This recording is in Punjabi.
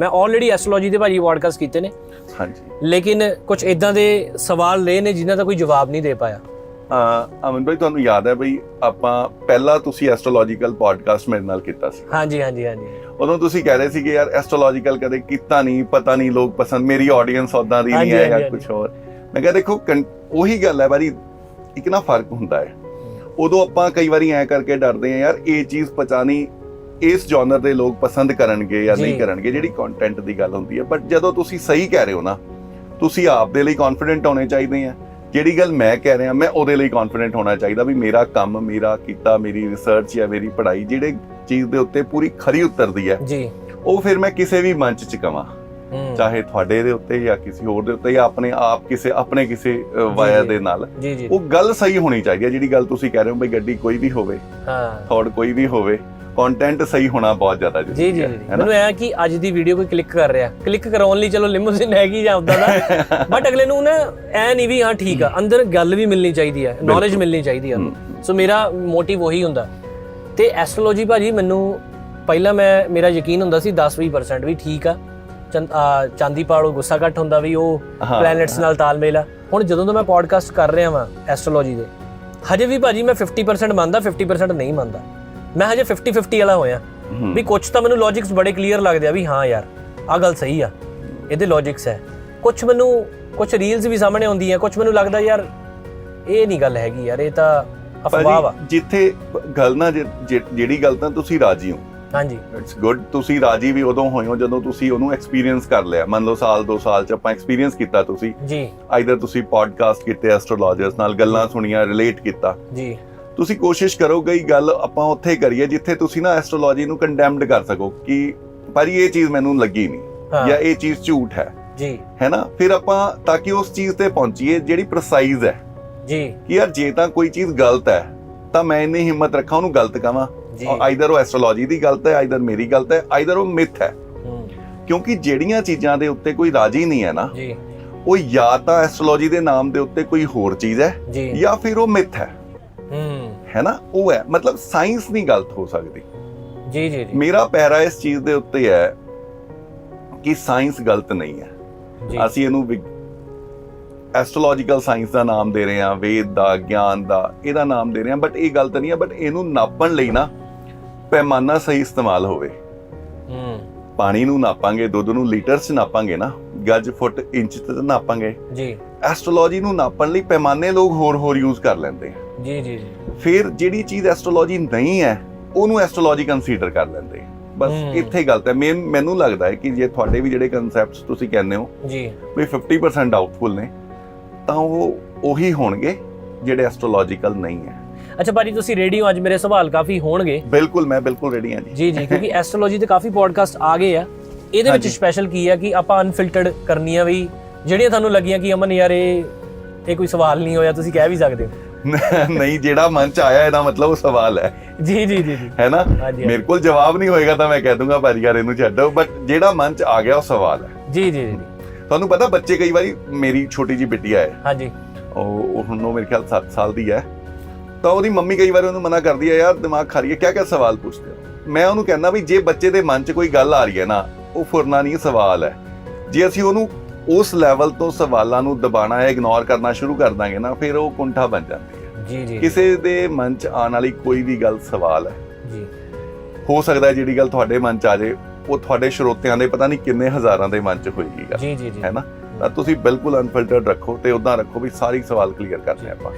ਮੈਂ ਆਲਰੇਡੀ ਐਸਟ੍ਰੋਲੋਜੀ ਦੇ ਭਾਜੀ ਪੋਡਕਾਸਟ ਕੀਤੇ ਨੇ। ਹਾਂਜੀ। ਲੇਕਿਨ ਕੁਝ ਇਦਾਂ ਦੇ ਸਵਾਲ ਲਏ ਨੇ ਜਿਨ੍ਹਾਂ ਦਾ ਕੋਈ ਜਵਾਬ ਨਹੀਂ ਦੇ ਪਾਇਆ। ਅਹ ਅਮਨ ਭਾਈ ਤੁਹਾਨੂੰ ਯਾਦ ਹੈ ਬਈ ਆਪਾਂ ਪਹਿਲਾ ਤੁਸੀਂ ਐਸਟ੍ਰੋਲੋਜੀਕਲ ਪੋਡਕਾਸਟ ਮੇਰੇ ਨਾਲ ਕੀਤਾ ਸੀ। ਹਾਂਜੀ ਹਾਂਜੀ ਹਾਂਜੀ। ਉਦੋਂ ਤੁਸੀਂ ਕਹਿ ਰਹੇ ਸੀ ਕਿ ਯਾਰ ਐਸਟ੍ਰੋਲੋਜੀਕਲ ਕਦੇ ਕੀਤਾ ਨਹੀਂ ਪਤਾ ਨਹੀਂ ਲੋਕ ਪਸੰਦ ਮੇਰੀ ਆਡੀਅנס ਉਦਾਂ ਦੀ ਨਹੀਂ ਹੈ ਜਾਂ ਕੁਝ ਹੋਰ। ਮੈਂ ਕਿਹਾ ਦੇਖੋ ਉਹੀ ਗੱਲ ਹੈ ਬਾਰੀ ਇੱਕ ਨਾ ਫ਼ਰਕ ਹੁੰਦਾ ਹੈ। ਉਦੋਂ ਆਪਾਂ ਕਈ ਵਾਰੀ ਐ ਕਰਕੇ ਡਰਦੇ ਆ ਯਾਰ ਇਹ ਚੀਜ਼ ਪਤਾ ਨਹੀਂ ਇਸ ਜਨਰ ਦੇ ਲੋਕ ਪਸੰਦ ਕਰਨਗੇ ਜਾਂ ਨਹੀਂ। ਕਰਨਗੇ ਜਿਹੜੀ ਕੰਟੈਂਟ ਦੀ ਗੱਲ ਹੁੰਦੀ ਹੈ। ਬਟ ਜਦੋਂ ਤੁਸੀਂ ਸਹੀ ਕਹਿ ਰਹੇ ਹੋ ਨਾ ਤੁਸੀਂ ਆਪ ਦੇ ਲਈ ਕੌਨਫੀਡੈਂਟ ਹੋਣੇ ਚਾਹੀਦੇ ਆ। ਜਿਹੜੀ ਗੱਲ ਮੈਂ ਕਹਿ ਰਿਹਾ ਮੈਂ ਉਹਦੇ ਲਈ ਕੌਨਫੀਡੈਂਟ ਹੋਣਾ ਚਾਹੀਦਾ ਵੀ ਮੇਰਾ ਕੰਮ ਮੇਰਾ ਕੀਤਾ ਮੇਰੀ ਰਿਸਰਚ ਜਾਂ ਮੇਰੀ ਪੜ੍ਹਾਈ ਜਿਹੜੇ ਚੀਜ਼ ਦੇ ਉੱਤੇ ਪੂਰੀ ਖਰੀ ਉਤਰਦੀ ਹੈ ਜੀ। ਉਹ ਫਿਰ ਮੈਂ ਕਿਸੇ ਵੀ ਮੰਚ 'ਚ ਕਵਾਂ। ਚਾਹੇ ਤੁਹਾਡੇ ਦੇ ਉੱਤੇ ਜਾਂ ਕਿਸੇ ਹੋਰ ਦੇ ਉੱਤੇ ਜਾਂ ਆਪਣੇ ਆਪ ਕਿਸੇ ਆਪਣੇ ਕਿਸੇ ਵਾਇਆ। ਦੇ ਨਾਲ। ਉਹ ਗੱਲ ਸਹੀ ਹੋਣੀ ਚਾਹੀਦੀ ਹੈ। ਜਿਹੜੀ ਗੱਲ ਤੁਸੀਂ ਕਹਿ ਰਹੇ ਹੋ ਬਈ ਗੱਡੀ ਕੋਈ ਵੀ ਹੋਵੇ ਹਾਂ। ਥੌਟ ਕੋਈ ਵੀ ਹੋਵੇ ਕੰਟੈਂਟ ਸਹੀ ਹੋਣਾ ਬਹੁਤ ਜ਼ਿਆਦਾ ਜ਼ਰੂਰੀ ਹੈ ਜੀ ਮੈਨੂੰ ਐ ਕਿ ਅੱਜ ਦੀ ਵੀਡੀਓ ਕੋਈ ਕਲਿੱਕ ਕਰ ਰਿਹਾ। ਕਲਿੱਕ ਕਰਾਉਣ ਲਈ ਚਲੋ ਲਿਮੋਜ਼ਿਨ ਹੈਗੀ ਜਾਂ ਉਦਾਂ ਦਾ। ਬਟ ਅਗਲੇ ਨੂੰ ਨਾ ਐ ਨਹੀਂ ਵੀ ਹਾਂ ਠੀਕ ਆ ਅੰਦਰ ਗੱਲ ਵੀ ਮਿਲਣੀ ਚਾਹੀਦੀ ਹੈ ਨੌਲੇਜ ਮਿਲਣੀ ਚਾਹੀਦੀ ਹੈ। ਸੋ ਮੇਰਾ ਮੋਟਿਵ ਉਹੀ ਹੁੰਦਾ। ਤੇ ਐਸਟ੍ਰੋਲੋਜੀ ਭਾਜੀ ਮੈਨੂੰ ਪਹਿਲਾਂ ਮੈਂ ਮੇਰਾ ਯਕੀਨ ਹੁੰਦਾ ਸੀ 10-20% ਵੀ ਠੀਕ ਆ। ਚੰਦ- ਪਾੜੋ ਗੁੱਸਾ ਘੱਟ ਹੁੰਦਾ ਵੀ ਉਹ ਪਲੈਨਟਸ ਨਾਲ ਤਾਲਮੇਲ ਆ। ਹੁਣ ਜਦੋਂ ਤੋਂ ਮੈਂ ਪੋਡਕਾਸਟ ਕਰ ਰਿਹਾ ਵਾਂ ਐਸਟ੍ਰੋਲੋਜੀ ਦੇ ਹਜੇ ਵੀ ਭਾਜੀ ਮੈਂ 50% ਮੰਨਦਾ 50% ਨਹੀਂ ਮੰਨਦਾ। ਮੈਂ ਹਜੇ 50-50 ਵਾਲਾ ਹੋਇਆ। ਵੀ ਕੁਝ ਤਾਂ ਮੈਨੂੰ ਲੌਜਿਕਸ ਬੜੇ ਕਲੀਅਰ ਲੱਗਦੇ ਆ ਵੀ ਹਾਂ ਯਾਰ ਆ ਗੱਲ ਸਹੀ ਆ। ਇਹਦੇ ਲੌਜਿਕਸ ਹੈ। ਕੁਝ ਮੈਨੂੰ ਕੁਝ ਰੀਲਸ ਵੀ ਸਾਹਮਣੇ ਆਉਂਦੀਆਂ ਕੁਝ ਮੈਨੂੰ ਲੱਗਦਾ ਯਾਰ ਇਹ ਨਹੀਂ ਗੱਲ ਹੈਗੀ ਯਾਰ ਇਹ ਤਾਂ ਅਫਵਾਹ ਭਾਜੀ, ਜਿੱਥੇ ਗੱਲ ਨਾ ਜਿਹੜੀ ਗੱਲ ਤਾਂ ਤੁਸੀਂ ਰਾਜੀ ਹੋ। ਹਾਂਜੀ। ਇਟਸ ਗੁੱਡ ਤੁਸੀਂ ਰਾਜੀ ਵੀ ਉਦੋਂ ਹੋਏ ਹੋ ਜਦੋਂ ਤੁਸੀਂ ਉਹਨੂੰ ਐਕਸਪੀਰੀਅੰਸ ਕਰ ਲਿਆ। ਮੰਨ ਲਓ ਸਾਲ ਦੋ ਸਾਲ ਚ ਆਪਾਂ ਐਕਸਪੀਰੀਅੰਸ ਕੀਤਾ ਤੁਸੀਂ। ਜੀ। ਆਈਦਰ ਤੁਸੀਂ ਪੋਡਕਾਸਟ ਕੀਤੇ ਐਸਟ੍ਰੋਲੋਜਰਸ ਨਾਲ ਗੱਲਾਂ ਸੁਣੀਆਂ ਰਿਲੇਟ ਕੀਤਾ। ਜੀ। ਤੁਸੀਂ ਕੋਸ਼ਿਸ਼ ਕਰੋ ਗਈ ਗੱਲ ਆਪਾਂ ਉੱਥੇ ਕਰੀਏ ਜਿੱਥੇ ਤੁਸੀਂ ਨਾ ਐਸਟ੍ਰੋਲੋਜੀ ਨੂੰ ਕੰਡੈਮਡ ਕਰ ਸਕੋ ਕਿ ਭਾਜੀ ਇਹ ਚੀਜ਼ ਮੈਨੂੰ ਲੱਗੀ ਨਹੀਂ ਜਾਂ ਇਹ ਚੀਜ਼ ਝੂਠ ਹੈ। ਜੀ। ਹੈ ਨਾ? ਫਿਰ ਆਪਾਂ ਤਾਂ ਕਿ ਉਸ ਚੀਜ਼ ਤੇ ਪਹੁੰਚੀਏ ਜਿਹੜੀ ਪ੍ਰਸਾਈਜ਼ ਹੈ। ਜੀ। ਕਿ ਯਾਰ ਜੇ ਤਾਂ ਕੋਈ ਚੀਜ਼ ਗਲਤ ਹੈ ਤਾਂ ਮੈਂ ਇੰਨੀ ਹਿੰਮਤ ਰੱਖਾਂ ਉਹਨੂੰ ਗਲਤ ਜੀ। ਆਈਦਰ ਉਹ ਐਸਟ੍ਰੋਲੋਜੀ ਦੀ ਗਲਤ ਹੈ ਆਈਦਰ ਮੇਰੀ ਗਲਤ ਹੈ ਆਈਦਰ ਉਹ ਮਿਥ ਹੈ। ਕਿਉਂਕਿ ਜਿਹੜੀਆਂ ਚੀਜ਼ਾਂ ਦੇ ਉੱਤੇ ਕੋਈ ਰਾਜੀ ਨਹੀਂ ਹੈ ਨਾ ਜੀ। ਉਹ ਜਾਂ ਤਾਂ ਐਸਟ੍ਰੋਲੋਜੀ ਦੇ ਨਾਮ ਦੇ ਉੱਤੇ ਕੋਈ ਹੋਰ ਚੀਜ਼ ਹੈ ਜਾਂ। ਫਿਰ ਉਹ ਮਿਥ ਹੈ। ਹੂੰ। ਹੈ ਨਾ? ਉਹ ਹੈ। ਮਤਲਬ ਸਾਇੰਸ ਨਹੀਂ ਗਲਤ ਹੋ ਸਕਦੀ। ਜੀ ਜੀ ਜੀ। ਮੇਰਾ ਪੈਰਾ ਇਸ ਚੀਜ਼ ਦੇ ਉੱਤੇ ਹੈ ਕਿ ਸਾਇੰਸ ਗਲਤ ਨਹੀਂ ਹੈ। ਅਸੀਂ ਇਹਨੂੰ ਐਸਟ੍ਰੋਲੋਜੀਕਲ ਸਾਇੰਸ ਦਾ ਨਾਮ ਦੇ ਰਹੇ ਹਾਂ ਵੇਦ ਦਾ ਗਿਆਨ ਦਾ ਇਹਦਾ ਨਾਮ ਦੇ ਰਹੇ ਹਾਂ ਬਟ ਇਹ ਗਲਤ ਨਹੀਂ ਹੈ। ਬਟ ਇਹਨੂੰ ਨਾਪਣ ਲਈ ਨਾ ਪੈਮਾਨਾ ਸਹੀ ਇਸਤੇਮਾਲ ਹੋਵੇ। ਹੂੰ। ਪਾਣੀ ਨੂੰ ਨਾਪਾਂਗੇ ਦੁੱਧ ਨੂੰ ਲੀਟਰ 'ਚ ਨਾਪਾਂਗੇ ਨਾ ਗੱਜ ਫੁੱਟ ਇੰਚ ਤਾਂ ਨਾਪਾਂਗੇ। ਜੀ। ਐਸਟ੍ਰੋਲੋਜੀ ਨੂੰ ਨਾਪਣ ਲਈ ਪੈਮਾਨੇ ਲੋਕ ਹੋਰ ਹੋਰ ਯੂਜ਼ ਕਰ ਲੈਂਦੇ ਆ। ਜੀ ਜੀ ਜੀ। ਫਿਰ ਜਿਹੜੀ ਚੀਜ਼ ਐਸਟ੍ਰੋਲੋਜੀ ਨਹੀਂ ਹੈ ਉਹਨੂੰ ਐਸਟ੍ਰੋਲੋਜੀ ਕੰਸੀਡਰ ਕਰ ਲੈਂਦੇ। ਬਸ। ਇੱਥੇ ਗਲਤ ਹੈ। ਮੈਂ- ਮੈਨੂੰ ਲੱਗਦਾ ਹੈ ਕਿ ਜੇ ਤੁਹਾਡੇ ਵੀ ਜਿਹੜੇ ਕਨਸੈਪਟਸ ਤੁਸੀਂ ਕਹਿੰਦੇ ਹੋ ਜੀ। ਵੀ 50% ਡਾਊਟਫੁਲ ਨੇ ਤਾਂ ਉਹ ਉਹੀ ਹੋਣਗੇ ਜਿਹੜੇ ਐਸਟ੍ਰੋਲੋਜੀਕਲ ਨਹੀਂ ਹੈ। ਅੱਛਾ ਭਾਜੀ ਤੁਸੀਂ ਰੇਡੀਓ ਅੱਜ ਮੇਰੇ ਸਵਾਲ ਕਾਫੀ ਹੋਣਗੇ। ਬਿਲਕੁਲ ਮੈਂ ਬਿਲਕੁਲ ਰੈਡੀ ਹਾਂ ਜੀ। ਜੀ ਜੀ ਕਿਉਂਕਿ ਐਸਟ੍ਰੋਲੋਜੀ ਤੇ ਕਾਫੀ ਪੋਡਕਾਸਟ ਆ ਗਏ ਆ। ਇਹਦੇ ਵਿੱਚ। ਸਪੈਸ਼ਲ ਕੀ ਆ ਕਿ ਆਪਾਂ ਅਨਫਿਲਟਰਡ ਕਰਨੀਆਂ ਵੀ ਜਿਹੜੀਆਂ ਤੁਹਾਨੂੰ ਲੱਗੀਆਂ ਕਿ ਅਮਨ ਯਾਰ ਇਹ ਇਹ ਕੋਈ ਸਵਾਲ ਨਹੀਂ ਹੋਇਆ ਤੁਸੀਂ ਕਹਿ ਵੀ ਸਕਦੇ ਹੋ। ਨਹੀਂ ਜਿਹੜਾ ਮਨ ਚ ਆਇਆ ਇਹਦਾ ਮਤਲਬ ਉਹ ਸਵਾਲ ਹੈ। ਜੀ ਜੀ ਜੀ ਜੀ। ਹੈ ਨਾ? ਮੇਰੇ ਕੋਲ ਜਵਾਬ ਨਹੀਂ ਹੋਏਗਾ ਤਾਂ ਮੈਂ ਕਹਿ ਦੂੰਗਾ ਭਾਜੀ ਯਾਰ ਇਹਨੂੰ ਛੱਡੋ। ਬਟ ਜਿਹੜਾ ਮਨ ਚ ਆ ਗਿਆ ਉਹ ਸਵਾਲ ਹੈ। ਜੀ ਜੀ ਜੀ। ਤੁਹਾਨੂੰ ਪਤਾ ਬੱਚੇ ਕਈ ਵਾਰੀ ਮੇਰੀ ਛੋਟੀ ਜੀ ਬਿੱਟੀਆ ਹੈ ਹਾਂਜੀ। ਉਹ ਹੁਣ ਉਹ ਮੇਰੇ ਖਿਆਲ 7 ਸਾਲ ਦੀ ਹੈ। ਤਾਂ ਉਹਦੀ ਮੰਮੀ ਕਈ ਵਾਰੀ ਉਹਨੂੰ ਮਨਾ ਕਰਦੀ ਹੈ ਯਾਰ ਦਿਮਾਗ ਖਾ ਰਹੀ ਹੈ ਕਿਆ ਕਿਆ ਸਵਾਲ ਪੁੱਛਦੇ ਹੋ? ਮੈਂ ਉਹਨੂੰ ਕਹਿੰਦਾ ਵੀ ਜੇ ਬੱਚੇ ਦੇ ਮਨ 'ਚ ਕੋਈ ਗੱਲ ਆ ਰਹੀ ਹੈ ਨਾ ਉਹ ਫੁਰਨਾ ਨਹੀਂ ਸਵਾਲ ਹੈ। ਜੇ ਅਸੀਂ ਉਹਨੂੰ ਉਸ ਲੈਵਲ ਤੋਂ ਸਵਾਲਾਂ ਨੂੰ ਦਬਾਣਾ ਹੈ ਇਗਨੋਰ ਕਰਨਾ ਸ਼ੁਰੂ ਕਰ ਦਾਂਗੇ ਨਾ ਫਿਰ ਉਹ ਕੁੰਠਾ ਬਣ ਜਾਂਦੀ ਹੈ। ਜੀ ਜੀ। ਕਿਸੇ ਦੇ ਮਨ 'ਚ ਆਉਣ ਵਾਲੀ ਕੋਈ ਵੀ ਗੱਲ ਸਵਾਲ ਹੈ ਜੀ। ਹੋ ਸਕਦਾ ਹੈ ਜਿਹੜੀ ਗੱਲ ਤੁਹਾਡੇ ਮਨ 'ਚ ਆ ਜੇ ਉਹ ਤੁਹਾਡੇ ਸਰੋਤਿਆਂ ਦੇ ਪਤਾ ਨਹੀਂ ਕਿੰਨੇ ਹਜ਼ਾਰਾਂ ਦੇ ਮਨ 'ਚ ਹੋਏਗੀ ਗੱਲ ਜੀ ਜੀ ਜੀ। ਹੈ ਨਾ? ਤਾਂ ਤੁਸੀਂ ਬਿਲਕੁਲ ਅਨਫਿਲਟਰਡ ਰੱਖੋ ਤੇ ਉਦਾਂ ਰੱਖੋ ਵੀ ਸਾਰੀ ਸਵਾਲ ਕਲੀਅਰ ਕਰਨੇ ਆਪਾਂ।